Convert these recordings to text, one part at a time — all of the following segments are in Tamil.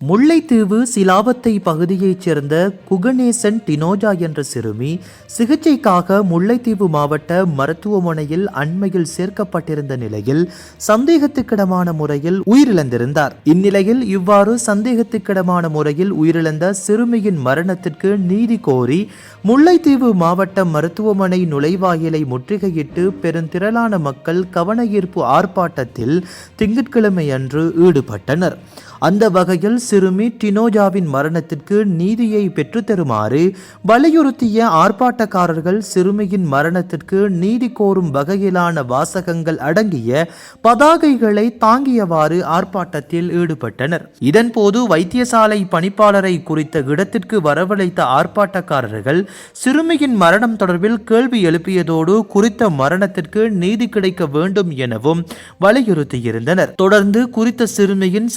முல்லைத்தீவு சிலாவத்தை பகுதியைச் சேர்ந்த குகணேசன் டினோஜா என்ற சிறுமி சிகிச்சைக்காக முல்லைத்தீவு மாவட்ட மருத்துவமனையில் அண்மையில் சேர்க்கப்பட்டிருந்த நிலையில் சந்தேகத்துக்கிடமான முறையில் உயிரிழந்திருந்தார். இந்நிலையில் இவ்வாறு சந்தேகத்துக்கிடமான முறையில் உயிரிழந்த சிறுமியின் மரணத்திற்கு நீதி கோரி முல்லைத்தீவு மாவட்ட மருத்துவமனை நுழைவாயிலை முற்றுகையிட்டு பெருந்திரளான மக்கள் கவனஈர்ப்பு ஆர்ப்பாட்டத்தில் திங்கட்கிழமையன்று ஈடுபட்டனர். அந்த வகையில் சிறுமி டினோஜாவின் மரணத்திற்கு நீதியை பெற்றுத்தருமாறு வலியுறுத்திய ஆர்ப்பாட்டக்காரர்கள் சிறுமியின் மரணத்திற்கு நீதி கோரும் வகையிலான வாசகங்கள் அடங்கிய பதாகைகளை தாங்கியவாறு ஆர்ப்பாட்டத்தில் ஈடுபட்டனர். இதன்போது வைத்தியசாலை பணிப்பாளரை குறித்த இடத்திற்கு வரவழைத்த ஆர்ப்பாட்டக்காரர்கள் சிறுமியின் மரணம் தொடர்பில் கேள்வி எழுப்பியதோடு குறித்த மரணத்திற்கு நீதி கிடைக்க வேண்டும் எனவும் வலியுறுத்தியிருந்தனர். தொடர்ந்து குறித்த சிறுமியின்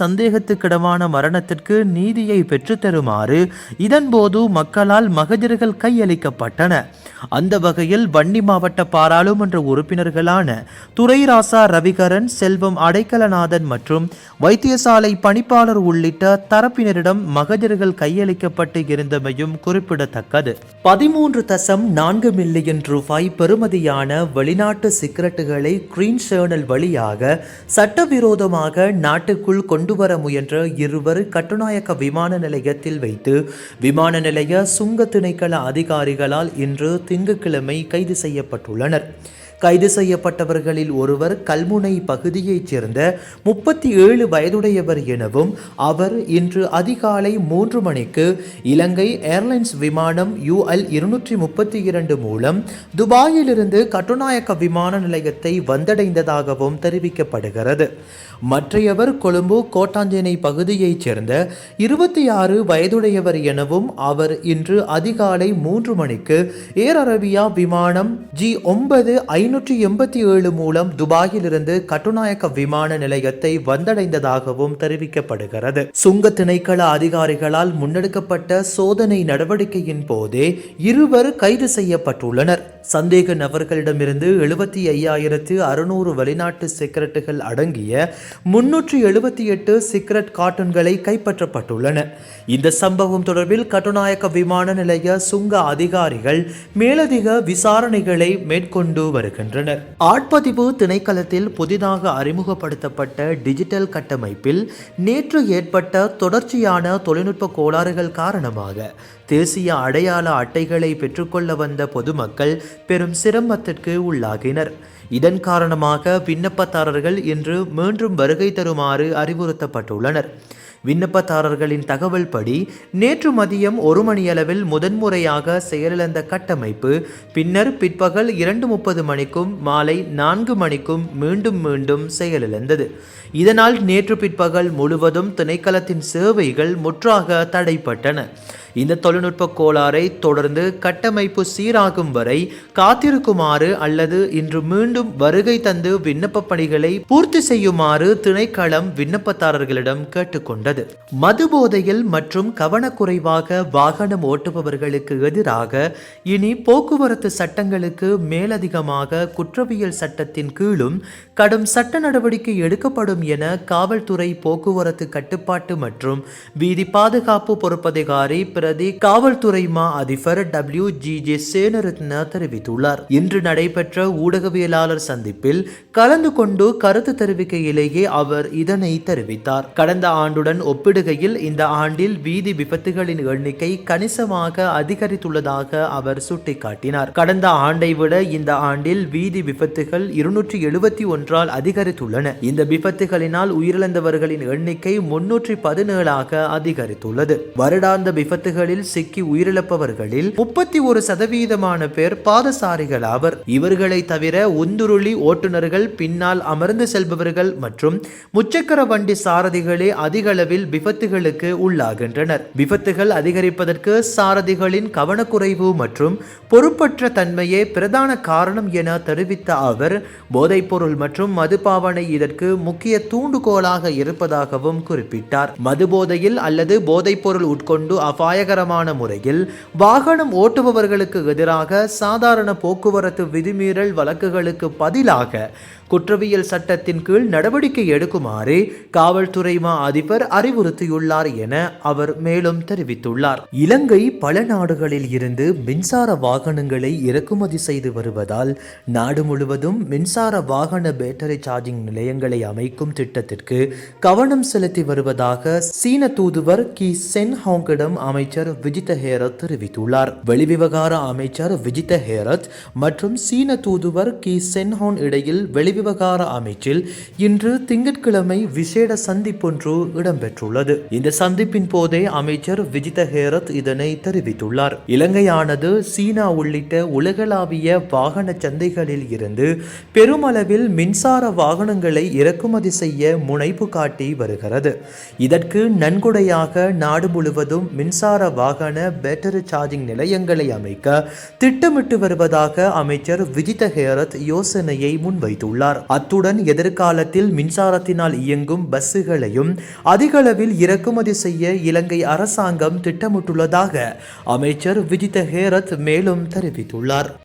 சந்தேகத்துக்கிடமான மரணத்திற்கு நீதியை பெற்றுத்தருமாறு இதன்போது மக்களால் மகஜர்கள் கையளிக்கப்பட்டன. அந்த வகையில் வன்னி மாவட்ட பாராளுமன்ற உறுப்பினர்களான துரைராசா ரவிகரன் செல்வம் அடைக்கலநாதன் மற்றும் வைத்தியசாலை பணிப்பாளர் உள்ளிட்ட தரப்பினரிடம் மகஜர்கள் கையளிக்கப்பட்டு இருந்தமையும் குறிப்பிடத்தக்கது. பதிமூன்று தசம் நான்கு மில்லியன் ரூபாய் பெறுமதியான வெளிநாட்டு சிகரெட்டுகளை கிரீன் சேனல் வழியாக சட்டவிரோதமாக நாட்டுக்குள் கொண்டு வர முயன்ற இருவர் கட்டுநாயக்க விமான நிலையத்தில் வைத்து விமான நிலைய சுங்க திணைக்கள அதிகாரிகளால் இன்று திங்கட்கிழமை கைது செய்யப்பட்டுள்ளனர். கைது செய்யப்பட்டவர்களில் ஒருவர் கல்முனை பகுதியைச் சேர்ந்த முப்பத்தி ஏழு வயதுடையவர் எனவும் அவர் இன்று அதிகாலை மூன்று மணிக்கு இலங்கை ஏர்லைன்ஸ் விமானம் யூஎல் இருநூற்றி முப்பத்தி இரண்டு மூலம் துபாயிலிருந்து கட்டுநாயக்க விமான நிலையத்தை வந்தடைந்ததாகவும் தெரிவிக்கப்படுகிறது. மற்றையவர் கொழும்பு கோட்டாஞ்சேனை பகுதியைச் சேர்ந்த இருபத்தி ஆறு வயதுடையவர் எனவும் அவர் இன்று அதிகாலை மூன்று மணிக்கு ஏர் அரேபியா விமானம் ஜி ஒன்பது ஐந்து ஐநூற்றி எண்பத்தி ஏழு மூலம் துபாயிலிருந்து கட்டுநாயக்க விமான நிலையத்தை வந்தடைந்ததாகவும் தெரிவிக்கப்படுகிறது. சுங்க திணைக்கள அதிகாரிகளால் முன்னெடுக்கப்பட்ட சோதனை நடவடிக்கையின் போதே இருவர் கைது செய்யப்பட்டுள்ளனர். சந்தேக நபர்களிடமிருந்து எழுபத்தி ஐயாயிரத்து அறுநூறு வெளிநாட்டு சிகரெட்டுகள் அடங்கிய முன்னூற்றி எழுபத்தி எட்டு சிகரெட் கார்ட்டன்களை கைப்பற்றப்பட்டுள்ளன. இந்த சம்பவம் தொடர்பில் கட்டுநாயக்க விமான நிலைய சுங்க அதிகாரிகள் மேலதிக விசாரணைகளை மேற்கொண்டு வருகிறார் வருகின்றனர். ஆட்பதிவு திணைக்களத்தில் புதிதாக அறிமுகப்படுத்தப்பட்ட டிஜிட்டல் கட்டமைப்பில் நேற்று ஏற்பட்ட தொடர்ச்சியான தொழில்நுட்ப கோளாறுகள் காரணமாக தேசிய அடையாள அட்டைகளை பெற்றுக்கொள்ள வந்த பொதுமக்கள் பெரும் சிரமத்திற்கு உள்ளாகினர். இதன் காரணமாக விண்ணப்பதாரர்கள் இன்று மீண்டும் வருகை தருமாறு அறிவுறுத்தப்பட்டுள்ளனர். விண்ணப்பதாரர்களின் தகவல் படி நேற்று மதியம் ஒரு மணியளவில் முதன்முறையாக செயலிழந்த கட்டமைப்பு பின்னர் பிற்பகல் இரண்டு முப்பது மணிக்கும் மாலை நான்கு மணிக்கும் மீண்டும் மீண்டும் செயலிழந்தது. இதனால் நேற்று பிற்பகல் முழுவதும் திணைக்களத்தின் சேவைகள் முற்றாக தடைப்பட்டன இந்த தொழில்நுட்ப கோளாறை தொடர்ந்து கட்டமைப்பு சீராகும் வரை காத்திருக்குமாறு அல்லது இன்று மீண்டும் வருகை தந்து விண்ணப்ப பணிகளை பூர்த்தி செய்யுமாறு திணைக்களம் விண்ணப்பதாரர்களிடம் கேட்டுக்கொண்டது. மது போதையில் மற்றும் கவனக்குறைவாக வாகனம் ஓட்டுபவர்களுக்கு எதிராக இனி போக்குவரத்து சட்டங்களுக்கு மேலதிகமாக குற்றவியல் சட்டத்தின் கீழும் கடும் சட்ட நடவடிக்கை எடுக்கப்படும் என காவல்துறை போக்குவரத்து கட்டுப்பாட்டு மற்றும் வீதி பாதுகாப்பு பொறுப்பதிகாரி இருக்கிறது காவல்துறை மா அதிபர் டபிள்யூ ஜி ஜே சேனரத்ன தெரிவித்துள்ளார். இன்று நடைபெற்ற ஊடகவியலாளர் சந்திப்பில் கலந்து கொண்டு கருத்து தெரிவிக்கையிலேயே அவர் இதனை தெரிவித்தார். கடந்த ஆண்டுடன் ஒப்பிடுகையில் இந்த ஆண்டில் வீதி விபத்துகளின் எண்ணிக்கை கணிசமாக அதிகரித்துள்ளதாக அவர் சுட்டிக்காட்டினார். கடந்த ஆண்டை விட இந்த ஆண்டில் வீதி விபத்துகள் இருநூற்றி எழுபத்தி ஒன்றால் அதிகரித்துள்ளன. இந்த விபத்துகளினால் உயிரிழந்தவர்களின் எண்ணிக்கை முன்னூற்றி பதினேழாக அதிகரித்துள்ளது. வருடாந்த விபத்து விபத்துகளில் சிக்கி உயிரிழப்பவர்களில் முப்பத்தி ஒரு சதவீதமான பேர் பாதசாரிகள் ஆவர். இவர்களை தவிர உந்துருளி ஓட்டுநர்கள் பின்னால் அமர்ந்து செல்பவர்கள் மற்றும் முச்சக்கர வண்டி சாரதிகளே அதிகளவில் விபத்துகளுக்கு உள்ளாகின்றனர். விபத்துகள் அதிகரிப்பதற்கு சாரதிகளின் கவனக்குறைவு மற்றும் பொறுப்பற்ற தன்மையே பிரதான காரணம் என தெரிவித்த அவர் போதைப்பொருள் மற்றும் மதுபாவனை இதற்கு முக்கிய தூண்டுகோலாக இருப்பதாகவும் குறிப்பிட்டார். மதுபோதையில் அல்லது போதைப்பொருள் உட்கொண்டு அபாய அபாயகரமான முறையில் வாகனம் ஓட்டுபவர்களுக்கு எதிராக சாதாரண போக்குவரத்து விதிமீறல் வழக்குகளுக்கு பதிலாக குற்றவியல் சட்டத்தின் கீழ் நடவடிக்கை எடுக்குமாறு காவல்துறை மா அதிபர் அறிவுறுத்தியுள்ளார் என அவர் மேலும் தெரிவித்துள்ளார். இலங்கை பல நாடுகளில் இருந்து மின்சார வாகனங்களை இறக்குமதி செய்து வருவதால் நாடு முழுவதும் மின்சார வாகன பேட்டரி சார்ஜிங் நிலையங்களை அமைக்கும் திட்டத்திற்கு கவனம் செலுத்தி வருவதாக சீன தூதுவர் கி. சென் ஹாங்கிடம் அமைச்சர் விஜித ஹேரத் தெரிவித்துள்ளார். வெளிவிவகார அமைச்சர் விஜித ஹேரத் மற்றும் சீன தூதுவர் கி. சென்ஹான் இடையில் வெளிவிவகார அமைச்சில் இன்று திங்கட்கிழமை விசேட சந்திப்பொன்று இடம்பெற்றுள்ளது. இந்த சந்திப்பின் போதே அமைச்சர் விஜித ஹேரத் இதனை தெரிவித்துள்ளார். இலங்கையானது சீனா உள்ளிட்ட உலகளாவிய வாகன சந்தைகளில் இருந்து பெருமளவில் மின்சார வாகனங்களை இறக்குமதி செய்ய முனைப்பு காட்டி வருகிறது. இதற்கு நன்கொடையாக நாடு முழுவதும் மின்சார வாகன பேட்டரி சார்ஜிங் நிலையங்களை அமைக்க திட்டமிட்டு வருவதாக அமைச்சர் விஜித ஹேரத் யோசனையை முன்வைத்துள்ளார். அத்துடன் எதிர்காலத்தில் மின்சாரத்தினால் இயங்கும் பஸ்ஸுகளையும் அதிகளவில் இறக்குமதி செய்ய இலங்கை அரசாங்கம் திட்டமிட்டுள்ளதாக அமைச்சர் விஜித ஹேரத் மேலும் தெரிவித்துள்ளார்.